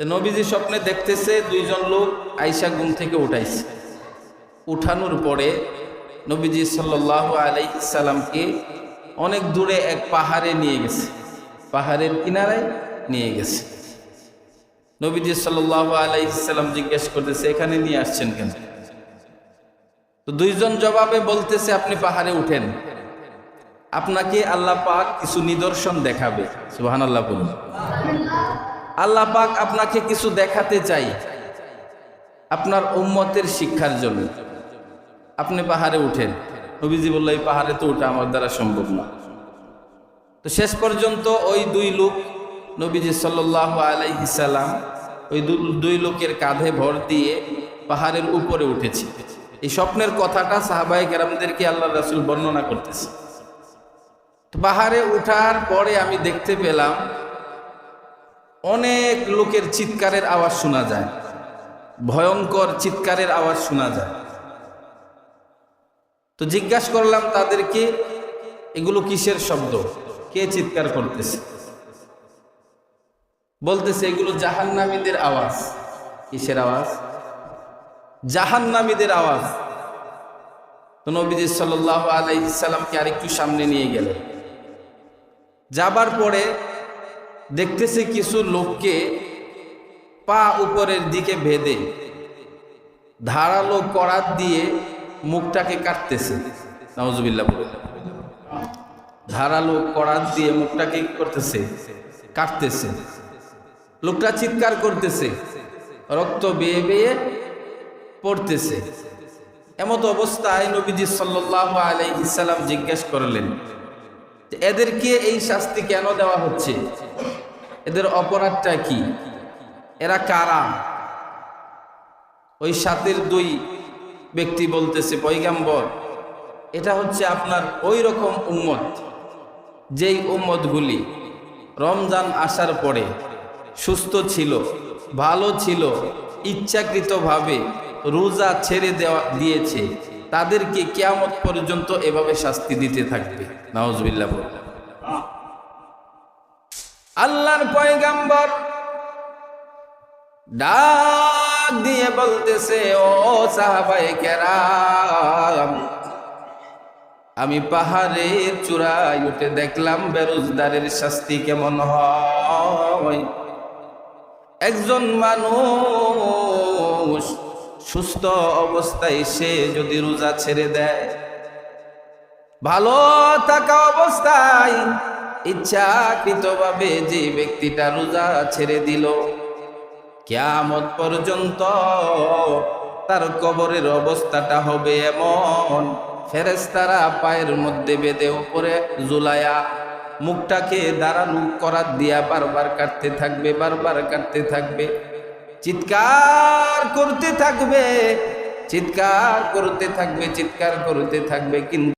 নবীজি স্বপ্নে দেখতেছে দুইজন লোক আইসা ঘুম থেকে উঠাইছে। উঠানোর পরে নবীজি সাল্লাহ আলাইসাল্লামকে অনেক দূরে এক পাহাড়ে নিয়ে গেছে। পাহাড়ের কিনারায় নিয়ে গেছে। নবীজি সাল্লাহ আলাইসাল্লাম জিজ্ঞেস করতেছে, এখানে নিয়ে আসছেন কেন? তো দুইজন জবাবে বলতেছে, আপনি পাহাড়ে উঠেন। আপনাকে আল্লাহ পাক কিছু নিদর্শন দেখাবে। সুবাহান আল্লাহ বলুন। আল্লাহ পাক আপনাকে কিছু দেখাতে চাই। আপনার উম্মতের শিক্ষার জন্য। আপনি পাহাড়ে উঠেন। নবীজি বলল, এই পাহাড়ে তো ওঠা আমার দ্বারা সম্ভব না। তো শেষ পর্যন্ত ওই দুই লোক, নবীজি সাল্লাহ আলাইসাল্লাম ওই দুই লোকের কাঁধে ভর দিয়ে পাহাড়ের উপরে উঠেছে। এই স্বপ্নের কথাটা সাহাবাই কেরামদেরকে আল্লাহ রাসুল বর্ণনা করতেছে। পাহাড়ে উঠার পরে আমি দেখতে পেলাম অনেক লোকের চিৎকারের আওয়াজ শোনা যায়। ভয়ঙ্কর চিৎকারের আওয়াজ শোনা যায়। তো জিজ্ঞাসা করলাম, তাদেরকে এগুলো কিসের শব্দ? কে চিৎকার করতেছে? বলতেছে, এগুলো জাহান্নামীদের আওয়াজ। কিসের আওয়াজ? জাহান্নামীদের আওয়াজ। তো নবীজি সাল্লাহ আলাইসাল্লামকে আরেকটু সামনে নিয়ে গেলেন। যাবার পরে দেখতেছে কিছু লোককে পা উপরের দিকে ভেদে ধারালো করাত দিয়ে মুখটাকে কাটতেছে। নওয়াজবিল্লা বলে। ধারালো করাত দিয়ে মুখটাকে করতেছে? কাটতেছে। লোকটা চিৎকার করতেছে। রক্ত বেয়ে বেয়ে পড়তেছে। এমত অবস্থায় নবীজি সাল্লাহ আলাইসাল্লাম জিজ্ঞেস করলেন, এদেরকে এই শাস্তি কেন দেওয়া হচ্ছে? এদের অপরাধটা কি? এরা কারা? ওই সাতের দুই ব্যক্তি বলতেছে পৈগাম্বর এটা হচ্ছে আপনার ওই রকম উম্মত, যেই উম্মতগুলি রমজান আসার পরে সুস্থ ছিল, ভালো ছিল, ইচ্ছাকৃতভাবে রোজা ছেড়ে দেওয়া, দিয়েছে, তাদেরকে কেয়ামত পর্যন্ত এভাবে শাস্তি দিতে থাকবে। বলে আল্লাহর পয়গাম্বর ডাক দিয়ে বলতেছে, ও সাহাবাই কেরাম, আমি পাহাড়ের চূড়ায় উঠে দেখলাম বেরোজগারের শাস্তি কেমন হয়। একজন মানুষ সুস্থ অবস্থায় সে যদি রোজা ছেড়ে দেয়, ভালো থাকা অবস্থায় ইচ্ছাকৃতভাবে যে ব্যক্তিটা রোজা ছেড়ে দিল, কেয়ামত পর্যন্ত তার কবরের অবস্থাটা হবে এমন। ফেরেস্তারা পায়ের মধ্যে বেঁধে উপরে জুলায়া মুখটাকে দাঁড়ানো করার দিয়া বারবার কাটতে থাকবে, বারবার কাটতে থাকবে। চিৎকার করতে থাকবে, চিৎকার করতে থাকবে, চিৎকার করতে থাকবে, কিন্তু